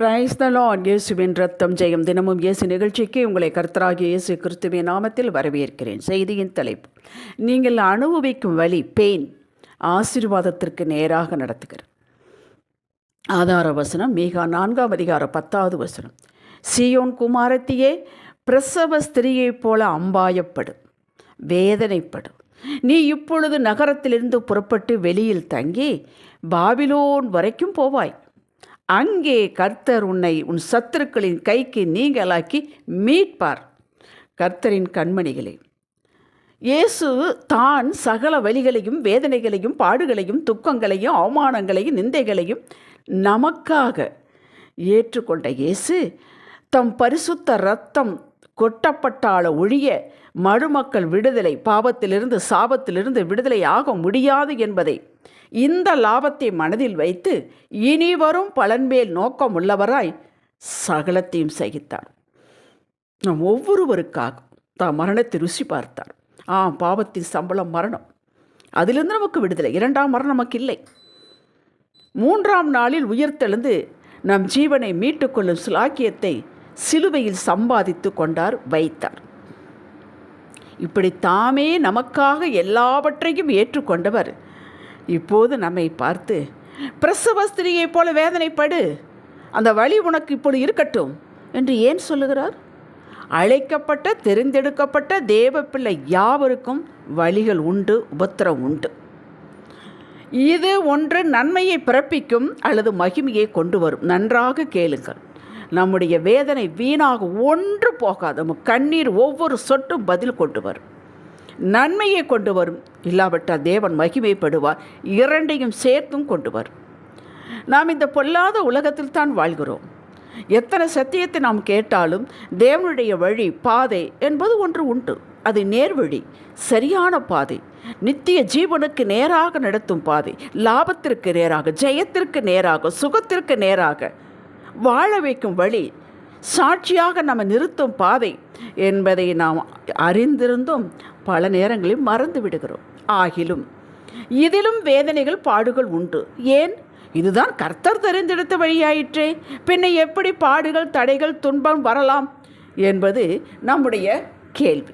Praise the Lord இயேசுவின் ரத்தம் ஜெயம். தினமும் இயேசு நிகழ்ச்சிக்கு உங்களை கர்த்தராகிய இயேசு கிறிஸ்துவின் நாமத்தில் வரவேற்கிறேன். செய்தியின் தலைப்பு நீங்கள் அனுபவிக்கும் வழி பெயின் ஆசீர்வாதத்திற்கு நேராக நடத்துகிறது. ஆதார வசனம் மீகா நான்காம் அதிகாரம் பத்தாவது வசனம். சியோன் குமாரத்தியே பிரசவ ஸ்திரீயைப் போல அம்பாயப்படும் வேதனைப்படும் நீ இப்பொழுது நகரத்திலிருந்து புறப்பட்டு வெளியில் தங்கி பாபிலோன் வரைக்கும் போவாய். அங்கே கர்த்தர் உன்னை உன் சத்துருக்களின் கைக்கு நீங்களாக்கி மீட்பார். கர்த்தரின் கண்மணிகளே இயேசு தான் சகல வழிகளையும் வேதனைகளையும் பாடுகளையும் துக்கங்களையும் அவமானங்களையும் நிந்தைகளையும் நமக்காக ஏற்றுக்கொண்ட இயேசு தம் பரிசுத்த ரத்தம் கொட்டப்பட்டால ஒழிய மழுமக்கள் விடுதலை பாவத்திலிருந்து சாபத்திலிருந்து விடுதலை ஆக முடியாது என்பதை இந்த லாபத்தை மனதில் வைத்து இனி வரும் பலன்மேல் நோக்கம் உள்ளவராய் சகலத்தையும் சகித்தார். நம் ஒவ்வொருவருக்காக தாம் மரணத்தை ருசி பார்த்தார். ஆ பாவத்தின் சம்பளம் மரணம். அதிலிருந்து நமக்கு விடுதலை. இரண்டாம் மரணம் நமக்கு இல்லை மூன்றாம் நாளில் உயிர்த்தெழுந்து நம் ஜீவனை மீட்டுக்கொள்ளும் சுலாக்கியத்தை சிலுவையில் சம்பாதித்து கொண்டார் வைத்தார். இப்படி தாமே நமக்காக எல்லாவற்றையும் ஏற்றுக்கொண்டவர். இப்போது நம்மை பார்த்து பிரசவ ஸ்திரியைப் போல வேதனைப்படு. அந்த வழி உனக்கு இப்பொழுது இருக்கட்டும் என்று ஏன் சொல்லுகிறார்? அழைக்கப்பட்ட தெரிந்தெடுக்கப்பட்ட தேவ பிள்ளை யாவருக்கும் வழிகள் உண்டு உபத்திரம் உண்டு. இது ஒன்று நன்மையை பிறப்பிக்கும் அல்லது மகிமையை கொண்டு வரும். நன்றாக கேளுங்கள். நம்முடைய வேதனை வீணாக ஒன்று போகாது நம்ம கண்ணீர் ஒவ்வொரு சொட்டும் பதில் கொண்டு வரும். நன்மையை கொண்டு வரும். இல்லாவிட்டால் தேவன் மகிமைப்படுவார். இரண்டையும் சேர்த்தும் கொண்டு வரும். நாம் இந்த பொல்லாத உலகத்தில் தான் வாழ்கிறோம். எத்தனை சத்தியத்தை நாம் கேட்டாலும் தேவனுடைய வழி பாதை என்பது ஒன்று உண்டு. அது நேர்வழி சரியான பாதை. நித்திய ஜீவனுக்கு நேராக நடத்தும் பாதை. லாபத்திற்கு நேராக ஜெயத்திற்கு நேராக சுகத்திற்கு நேராக வாழ வைக்கும் வழி சாட்சியாக நம்ம நிறுத்தும் பாதை என்பதை நாம் அறிந்திருந்தும் பல நேரங்களில் மறந்து விடுகிறோம். ஆகிலும் இதிலும் வேதனைகள் பாடுகள் உண்டு. ஏன்? இதுதான் கர்த்தர் தெரிந்தெடுத்த வழியாயிற்றே. பின்ன எப்படி பாடுகள் தடைகள் துன்பம் வரலாம் என்பது நம்முடைய கேள்வி.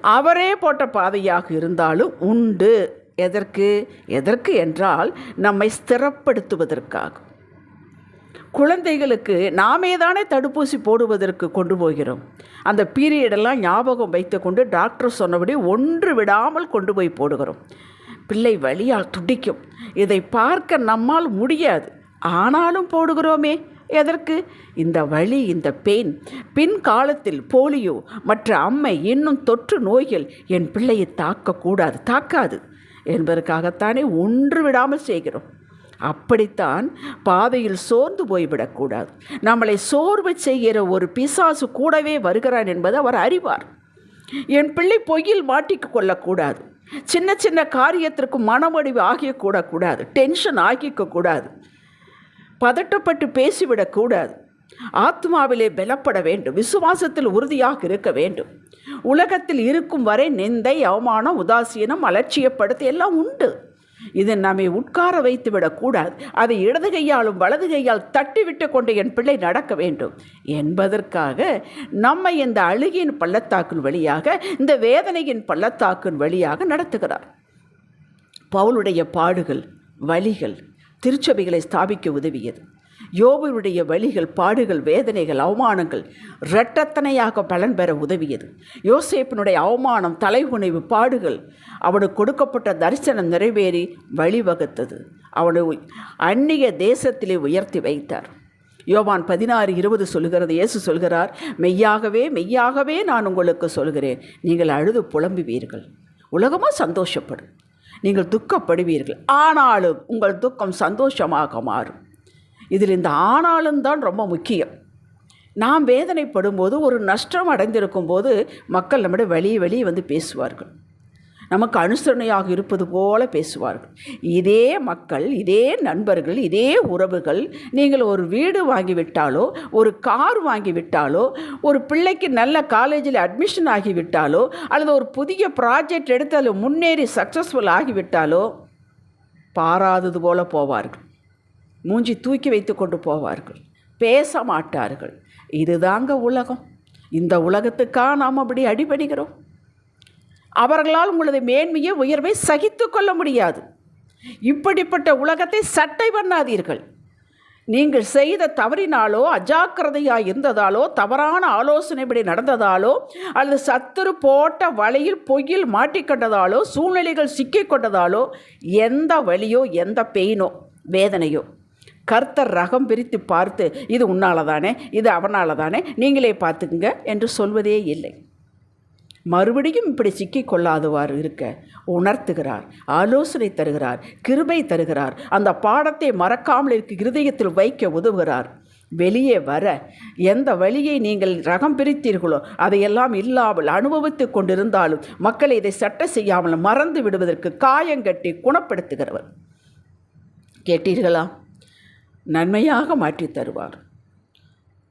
அவரே போட்ட பாதையாக இருந்தாலும் உண்டு. எதற்கு? எதற்கு என்றால் நம்மை ஸ்திரப்படுத்துவதற்காக. குழந்தைகளுக்கு நாமே தானே தடுப்பூசி போடுவதற்கு கொண்டு போகிறோம். அந்த பீரியடெல்லாம் ஞாபகம் வைத்துக்கொண்டு டாக்டர் சொன்னபடி ஒன்று விடாமல் கொண்டு போய் போடுகிறோம். பிள்ளை வழியால் துடிக்கும். இதை பார்க்க நம்மால் முடியாது. ஆனாலும் போடுகிறோமே. எதற்கு? இந்த வழி இந்த பெயின் பின் காலத்தில் போலியோ மற்ற அம்மை இன்னும் தொற்று நோய்கள் என் பிள்ளையை தாக்கக்கூடாது தாக்காது என்பதற்காகத்தானே ஒன்று விடாமல் செய்கிறோம். அப்படித்தான் பாதையில் சோர்ந்து போய்விடக்கூடாது. நம்மளை சோர்வு செய்கிற ஒரு பிசாசு கூடவே வருகிறான் என்பது அவர் அறிவார். என் பிள்ளை பொய்யில் மாட்டிக்கு கொள்ளக்கூடாது. சின்ன சின்ன காரியத்திற்கு மனமடிவு ஆகியக்கூடக்கூடாது. டென்ஷன் ஆகிக்கக்கூடாது. பதட்டப்பட்டு பேசிவிடக்கூடாது. ஆத்மாவிலே பலப்பட வேண்டும். விசுவாசத்தில் உறுதியாக இருக்க வேண்டும். உலகத்தில் இருக்கும் வரை நிந்தை அவமானம் உதாசீனம் அலட்சியப்படுத்த எல்லாம் உண்டு. இது நம்மை உட்கார வைத்து விடக்கூடாது அதை இடது கையாலும் வலது கையால் தட்டிவிட்டு கொண்டு என் பிள்ளை நடக்க வேண்டும். என்பதற்காக நம்மை இந்த அழுகின் பள்ளத்தாக்கின் வழியாக இந்த வேதனையின் பள்ளத்தாக்கின் வழியாக நடத்துகிறார். பவுலுடைய பாடுகள் வழிகள் திருச்சபைகளை ஸ்தாபிக்க உதவியது. யோபுடைய வழிகள் பாடுகள் வேதனைகள் அவமானங்கள் இரட்டத்தனையாக பலன் பெற உதவியது. யோசேப்பினுடைய அவமானம் தலைகுனைவு பாடுகள் அவனுக்கு கொடுக்கப்பட்ட தரிசனம் நிறைவேறி வழிவகுத்தது. அவனை அந்நிய தேசத்திலே உயர்த்தி வைத்தார். யோவான் பதினாறு இருபது சொல்கிறது இயேசு சொல்கிறார் மெய்யாகவே மெய்யாகவே நான் உங்களுக்கு சொல்கிறேன். நீங்கள் அழுது புலம்புவீர்கள். உலகமாக சந்தோஷப்படும். நீங்கள் துக்கப்படுவீர்கள். ஆனாலும் உங்கள் துக்கம் சந்தோஷமாக மாறும். இதில் இந்த ஆனாலும் தான் ரொம்ப முக்கியம். நாம் வேதனைப்படும்போது ஒரு நஷ்டம் அடைந்திருக்கும் போது மக்கள் நம்மிட வெளியே வெளியே வந்து பேசுவார்கள். நமக்கு அனுசரணையாக இருப்பது போல பேசுவார்கள். இதே மக்கள் இதே நண்பர்கள் இதே உறவுகள் நீங்கள் ஒரு வீடு வாங்கிவிட்டாலோ ஒரு கார் வாங்கிவிட்டாலோ ஒரு பிள்ளைக்கு நல்ல காலேஜில் அட்மிஷன் ஆகிவிட்டாலோ அல்லது ஒரு புதிய ப்ராஜெக்ட் எடுத்து அதில் முன்னேறி சக்ஸஸ்ஃபுல் ஆகிவிட்டாலோ பாராதது போல போவார்கள். மூஞ்சி தூக்கி வைத்து கொண்டு போவார்கள். பேச மாட்டார்கள். இதுதாங்க உலகம். இந்த உலகத்துக்காக நாம் அப்படி அடிபடுகிறோம் அவர்களால் உங்களது மேன்மையை உயர்வை சகித்து கொள்ள முடியாது. இப்படிப்பட்ட உலகத்தை சட்டை பண்ணாதீர்கள். நீங்கள் செய்த தவறினாலோ அஜாக்கிரதையாக இருந்ததாலோ தவறான ஆலோசனைப்படி நடந்ததாலோ அல்லது சத்துரு போட்ட வலையில் பொய்யில் மாட்டிக்கொண்டதாலோ சூழ்நிலைகள் சிக்கிக்கொண்டதாலோ எந்த வலியோ எந்த பெயினோ வேதனையோ கர்த்தர் ரகம் பிரித்து பார்த்து இது உன்னால தானே இது அவனால தானே நீங்களே பார்த்துக்குங்க என்று சொல்வதே இல்லை. மறுபடியும் இப்படி சிக்கிக் கொள்ளாதவாறு இருக்க உணர்த்துகிறார் ஆலோசனை தருகிறார் கிருபை தருகிறார் அந்த பாடத்தை மறக்காமல் இருக்க இருதயத்தில் வைக்க உதவுகிறார். வெளியே வர எந்த வழியை நீங்கள் ரகம் பிரித்தீர்களோ அதையெல்லாம் இல்லாமல் அனுபவித்து கொண்டிருந்தாலும் மக்களை இதை சட்ட செய்யாமல் மறந்து விடுவதற்கு காயங்கட்டி குணப்படுத்துகிறவர். கேட்டீர்களா? நன்மையாக மாற்றித் தருவார்.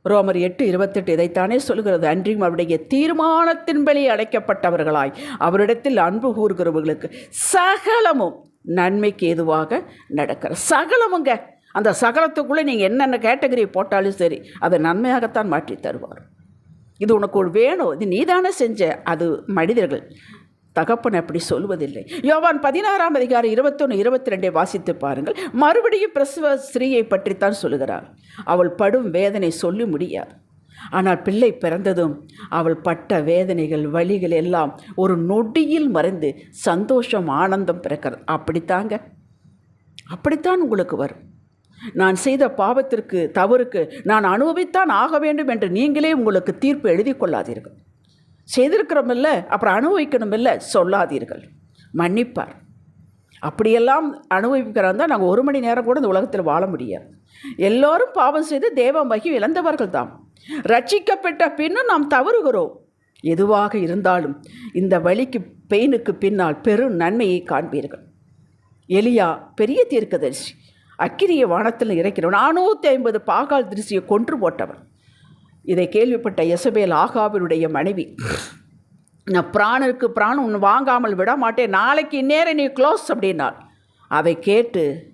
ரோமர் எட்டு இருபத்தெட்டு இதைத்தானே சொல்கிறது. அன்றியும் அவருடைய தீர்மானத்தின்படி அடைக்கப்பட்டவர்களாய் அவரிடத்தில் அன்பு கூறுகிறவர்களுக்கு சகலமும் நன்மைக்கு எதுவாக நடக்கிற சகலமுங்க. அந்த சகலத்துக்குள்ளே நீங்கள் என்னென்ன கேட்டகரி போட்டாலும் சரி அதை நன்மையாகத்தான் மாற்றி தருவார். இது உனக்கு ஒரு வேணும். இது நீதானே செஞ்ச அது மனிதர்கள். தகப்பன் அப்படி சொல்வதில்லை யோவான் பதினாறாம் அதிகாரம் இருபத்தொன்று இருபத்தி ரெண்டை வாசித்து பாருங்கள். மறுபடியும் பிரசவ ஸ்திரீயை பற்றித்தான் சொல்கிறார் அவள் படும் வேதனை சொல்லி முடியாது. ஆனால் பிள்ளை பிறந்ததும் அவள் பட்ட வேதனைகள் வலிகள் எல்லாம் ஒரு நொடியில் மறைந்து சந்தோஷம் ஆனந்தம் பிறக்கிறது. அப்படித்தாங்க? அப்படித்தான் உங்களுக்கு வரும். நான் செய்த பாவத்திற்கு தவறுக்கு நான் அனுபவித்தான் ஆக வேண்டும் என்று நீங்களே உங்களுக்கு தீர்ப்பு எழுதி கொள்ளாதீர்கள். செய்திருக்கிறோமில்ல அப்புறம் அனுபவிக்கணுமில்ல சொல்லாதீர்கள். மன்னிப்பார். அப்படியெல்லாம் அனுபவிக்கிறாங்க தான் நாங்கள் ஒரு மணி நேரம் கூட இந்த உலகத்தில் வாழ முடியாது. எல்லோரும் பாவம் செய்து தேவ மகி இழந்தவர்கள் தான் ரட்சிக்கப்பட்ட பின்னும் நாம் தவறுகிறோம். எதுவாக இருந்தாலும் இந்த வழிக்கு பெயினுக்கு பின்னால் பெரும் நன்மையை காண்பீர்கள். எலியா பெரிய தீர்க்கதரிசி அக்கிரிய வானத்தில் இறக்கிறவன் நானூற்றி ஐம்பது பாகால் திருசியை கொன்று போட்டவன். இதை கேள்விப்பட்ட எசபேல் ஆகாவினுடைய மனைவி நான் பிராணருக்கு பிராணம் ஒன்று வாங்காமல் விட மாட்டேன். நாளைக்கு இந்நேரம் நீ க்ளோஸ் அப்படின்னாள் அதை கேட்டு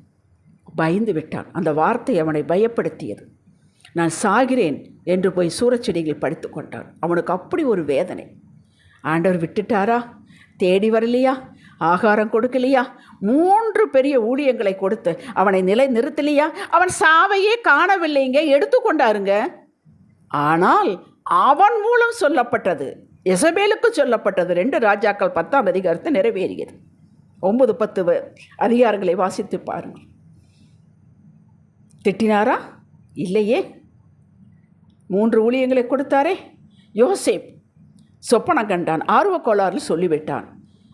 பயந்து விட்டான். அந்த வார்த்தை அவனை பயப்படுத்தியது. நான் சாகிறேன் என்று போய் சூறச்செடிகள் படுத்து கொண்டான். அவனுக்கு அப்படி ஒரு வேதனை. ஆண்டவர் விட்டுட்டாரா? தேடி வரலையா? ஆகாரம் கொடுக்கலையா? மூன்று பெரிய ஊழியங்களை கொடுத்து அவனை நிலை நிறுத்தலையா? அவன் சாவையே காணவில்லைங்க. எடுத்துக்கொண்டாருங்க ஆனால் அவன் மூலம் சொல்லப்பட்டது எசபேலுக்கு சொல்லப்பட்டது. ரெண்டு ராஜாக்கள் பத்தாம் அதிகாரத்தை நிறைவேறியது. ஒன்பது பத்து அதிகாரங்களை வாசித்து பாருங்கள். திட்டினாரா? இல்லையே. மூன்று ஊழியங்களை கொடுத்தாரே. யோசேப் சொப்பனம் கண்டான் ஆர்வ கோளாறு சொல்லிவிட்டான்.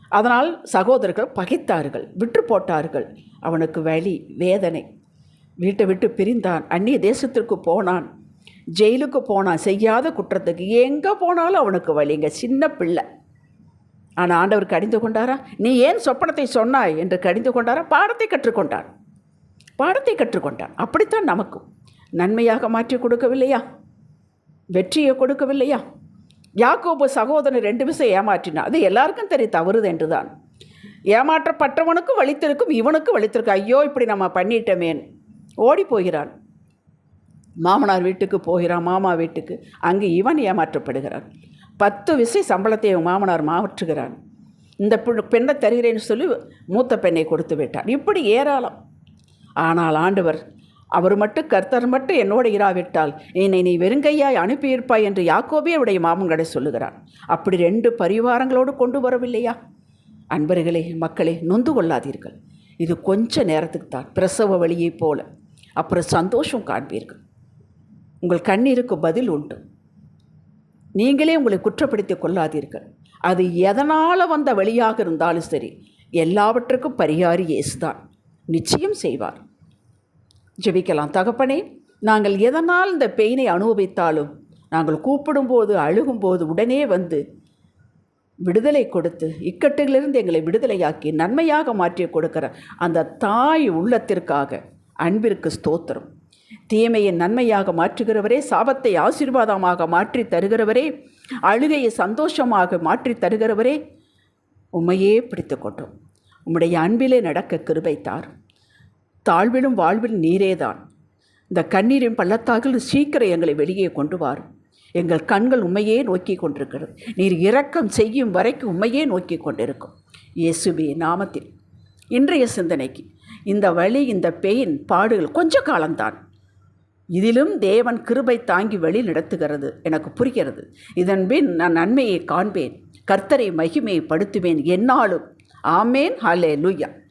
அதனால் சகோதரர்கள் பகைத்தார்கள் விற்று போட்டார்கள். அவனுக்கு வலி வேதனை. வீட்டை விட்டு பிரிந்தான் அந்நிய தேசத்திற்கு போனான். ஜெயிலுக்கு போனான் செய்யாத குற்றத்துக்கு எங்கே போனாலும் அவனுக்கு வலிங்க சின்ன பிள்ளை. ஆனால் ஆண்டவர் கடிந்து கொண்டாரா? நீ ஏன் சொப்பனத்தை சொன்னாய் என்று கடிந்து கொண்டாரா? பாடத்தை கற்றுக்கொண்டான் பாடத்தை கற்றுக்கொண்டான் அப்படித்தான் நமக்கும். நன்மையாக மாற்றி கொடுக்கவில்லையா? வெற்றியை கொடுக்கவில்லையா? யாக்கோபு சகோதரன் ரெண்டு விஷயம் ஏமாற்றினான் அது எல்லாருக்கும் தெரிய தவறுது என்றுதான். ஏமாற்றப்பட்டவனுக்கும் வலித்திருக்கும் இவனுக்கும் வலித்திருக்கும். ஐயோ இப்படி நம்ம பண்ணிட்டோமேன் ஓடி போகிறான். மாமனார் வீட்டுக்கு போகிறான் மாமா வீட்டுக்கு. அங்கு இவன் ஏமாற்றப்படுகிறான். பத்து விசை சம்பளத்தை மாமனார் மாற்றுகிறான். இந்த பெண்ணை தருகிறேன்னு சொல்லி மூத்த பெண்ணை கொடுத்து விட்டான். இப்படி ஏராளம். ஆனால் ஆண்டவர் அவர் மட்டும் கர்த்தர் மட்டும் என்னோடு இராவிட்டால் என்னை நீ வெறுங்கையாய் அனுப்பியிருப்பாய் என்று யாக்கோபே அவருடைய மாமன்களை சொல்லுகிறான் அப்படி ரெண்டு பரிவாரங்களோடு கொண்டு வரவில்லையா? அன்பர்களே மக்களே நொந்து கொள்ளாதீர்கள். இது கொஞ்ச நேரத்துக்கு தான் பிரசவ வழியைப் போல. அப்புறம் சந்தோஷம் காண்பீர்கள். உங்கள் கண்ணீருக்கு பதில் உண்டு. நீங்களே உங்களை குற்றப்படுத்திக் கொள்ளாதீர்கள். அது எதனால் வந்த வழியாக இருந்தாலும் சரி எல்லாவற்றுக்கும் பரிகாரி இயேசுதான் நிச்சயம் செய்வார். ஜெபிக்கலாம். தகப்பனே நாங்கள் எதனால் இந்த பெயினை அனுபவித்தாலும் நாங்கள் கூப்பிடும்போது அழுகும்போது உடனே வந்து விடுதலை கொடுத்து இக்கட்டுகளிலிருந்து எங்களை விடுதலையாக்கி நன்மையாக மாற்றி கொடுக்கிற அந்த தாய் உள்ளத்திற்காக அன்பிற்கு ஸ்தோத்திரம். தீமையை நன்மையாக மாற்றுகிறவரே சாபத்தை ஆசீர்வாதமாக மாற்றி தருகிறவரே அழுகையை சந்தோஷமாக மாற்றி தருகிறவரே உண்மையே பிடித்து கொண்டோம். உம்முடைய அன்பிலே நடக்க கிருபை தார் தாழ்விலும் வாழ்வில் நீரேதான் இந்த கண்ணீரின் பள்ளத்தாக்கில் சீக்கிரம் எங்களை வெளியே கொண்டு வாரும். எங்கள் கண்கள் உண்மையே நோக்கி கொண்டிருக்கிறது. நீர் இரக்கம் செய்யும் வரைக்கும் உண்மையே நோக்கி கொண்டிருக்கும். இயேசுபி நாமத்தில் இன்றைய சிந்தனைக்கு இந்த வழி இந்த பெயின் பாடுகள் கொஞ்ச காலம்தான். இதிலும் தேவன் கிருபை தாங்கி வழி நடத்துகிறது எனக்கு புரிகிறது. இதன்பின் நான் நன்மையை காண்பேன். கர்த்தரை மகிமையை படுத்துவேன் என்னாலும். ஆமேன். ஹலே லுய்யா